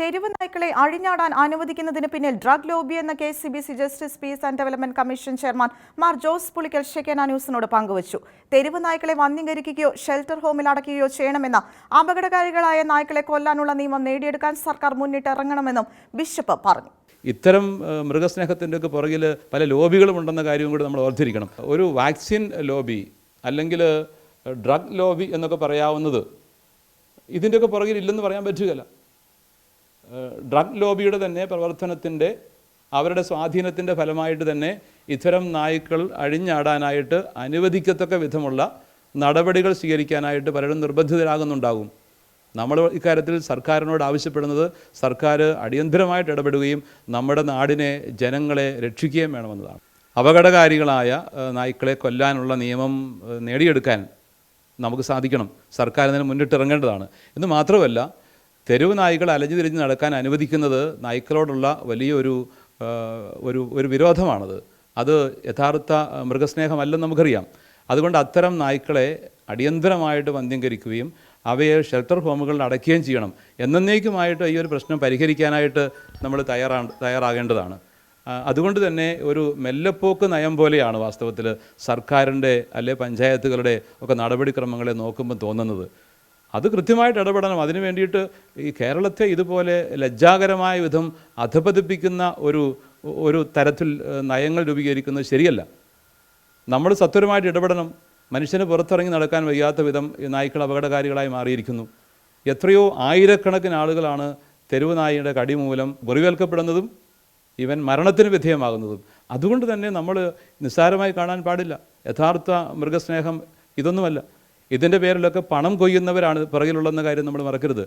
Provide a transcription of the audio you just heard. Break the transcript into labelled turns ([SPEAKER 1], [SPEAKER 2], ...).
[SPEAKER 1] തെരുവ് നായ്ക്കളെ അഴിഞ്ഞാടാൻ അനുവദിക്കുന്നതിന് പിന്നിൽ ഡ്രഗ് ലോബി എന്ന K C B C justice peace and development commission chairman Mar Jose Pulickal Shekinah ന്യൂസിനോട് പങ്കുവച്ചു. തെരുവ് നായ്ക്കളെ വന്ധ്യംകരിക്കുകയോ ഷെൽട്ടർ ഹോമിൽ അടയ്ക്കുകയോ ചെയ്യണമെന്ന അപകടകാരികളായ നായ്ക്കളെ കൊല്ലാനുള്ള നിയമം നേടിയെടുക്കാൻ സർക്കാർ മുന്നിട്ടിറങ്ങണമെന്നും ബിഷപ്പ് പറഞ്ഞു.
[SPEAKER 2] ഇത്തരം മൃഗസ്നേഹത്തിന്റെ പുറകിൽ പല ലോബികളും ഉണ്ടെന്ന കാര്യവും കൂടി നമ്മൾ ഓർത്തിരിക്കണം. ഒരു വാക്സിൻ ലോബി അല്ലെങ്കിൽ ഡ്രഗ് ലോബി എന്നൊക്കെ പറയാവുന്നത് ഇതിന്റെയൊക്കെ പുറകിൽ ഇല്ലെന്ന് പറയാൻ പറ്റുകയില്ല. ഡ്രഗ് ലോബിയുടെ തന്നെ പ്രവർത്തനത്തിന്റെ അവരുടെ സ്വാധീനത്തിന്റെ ഫലമായിട്ട് തന്നെ ഇത്തരം നായ്ക്കൾ അഴിഞ്ഞാടാനായിട്ട് അനുവദിക്കത്തക്ക വിധമുള്ള നടപടികൾ സ്വീകരിക്കാനായിട്ട് പലരും നിർബന്ധിതരാകുന്നുണ്ടാകും. നമ്മൾ ഇക്കാര്യത്തിൽ സർക്കാരിനോട് ആവശ്യപ്പെടുന്നത് സർക്കാർ അടിയന്തരമായിട്ട് ഇടപെടുകയും നമ്മുടെ നാടിനെ ജനങ്ങളെ രക്ഷിക്കുകയും വേണമെന്നതാണ്. അപകടകാരികളായ നായ്ക്കളെ കൊല്ലാനുള്ള നിയമം നേടിയെടുക്കാൻ നമുക്ക് സാധിക്കണം. സർക്കാർ അതിന് മുന്നിട്ടിറങ്ങേണ്ടതാണ്. എന്ന് മാത്രമല്ല തെരുവ് നായ്കൾ അലഞ്ഞു തിരിഞ്ഞ് നടക്കാൻ അനുവദിക്കുന്നത് നായ്ക്കളോടുള്ള വലിയൊരു ഒരു ഒരു വിരോധമാണത്. അത് യഥാർത്ഥ മൃഗസ്നേഹമല്ലെന്ന് നമുക്കറിയാം. അതുകൊണ്ട് അത്തരം നായ്ക്കളെ അടിയന്തരമായിട്ട് വന്ധ്യംകരിക്കുകയും അവയെ ഷെൽട്ടർ ഹോമുകളിൽ അടയ്ക്കുകയും ചെയ്യണം. എന്നേക്കുമായിട്ട് ഈ ഒരു പ്രശ്നം പരിഹരിക്കാനായിട്ട് നമ്മൾ തയ്യാറാ തയ്യാറാകേണ്ടതാണ്. അതുകൊണ്ട് തന്നെ ഒരു മെല്ലപ്പോക്ക് നയം പോലെയാണ് വാസ്തവത്തിൽ സർക്കാരിന്റെ അല്ലെ പഞ്ചായത്തുകളുടെ ഒക്കെ നടപടിക്രമങ്ങളെ നോക്കുമ്പോൾ തോന്നുന്നത്. അത് കൃത്യമായിട്ട് ഇടപെടണം. അതിനു വേണ്ടിയിട്ട് ഈ കേരളത്തെ ഇതുപോലെ ലജ്ജാകരമായ വിധം അധപതിപ്പിക്കുന്ന ഒരു ഒരു തരത്തിൽ നയങ്ങൾ രൂപീകരിക്കുന്നത് ശരിയല്ല. നമ്മൾ സത്വരമായിട്ട് ഇടപെടണം. മനുഷ്യന് പുറത്തിറങ്ങി നടക്കാൻ വയ്യാത്ത വിധം നായ്ക്കൾ അപകടകാരികളായി മാറിയിരിക്കുന്നു. എത്രയോ ആയിരക്കണക്കിന് ആളുകളാണ് തെരുവ് നായയുടെ കടി മൂലം മുറിവേൽക്കപ്പെടുന്നതും ഇവൻ മരണത്തിന് വിധേയമാകുന്നതും. അതുകൊണ്ട് തന്നെ നമ്മൾ നിസ്സാരമായി കാണാൻ പാടില്ല. യഥാർത്ഥ മൃഗസ്നേഹം ഇതൊന്നുമല്ല. ഇതിന്റെ പേരിലൊക്കെ പണം കൊയ്യുന്നവരാണ് പിറകിലുള്ളെന്ന കാര്യം നമ്മൾ മറക്കരുത്.